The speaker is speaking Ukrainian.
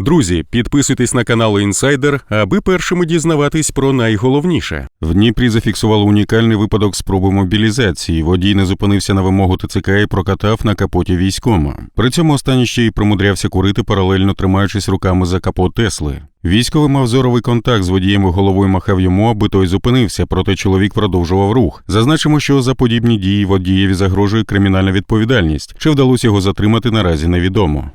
Друзі, підписуйтесь на канал Інсайдер, аби першими дізнаватись про найголовніше. В Дніпрі зафіксували унікальний випадок спроби мобілізації. Водій не зупинився на вимогу ТЦК і прокатав на капоті військома. При цьому останній ще й примудрявся курити, паралельно тримаючись руками за капот Тесли. Військовий мав зоровий контакт з водієм і головою махав йому, аби той зупинився, проте чоловік продовжував рух. Зазначимо, що за подібні дії водієві загрожує кримінальна відповідальність. Чи вдалося його затримати наразі невідомо.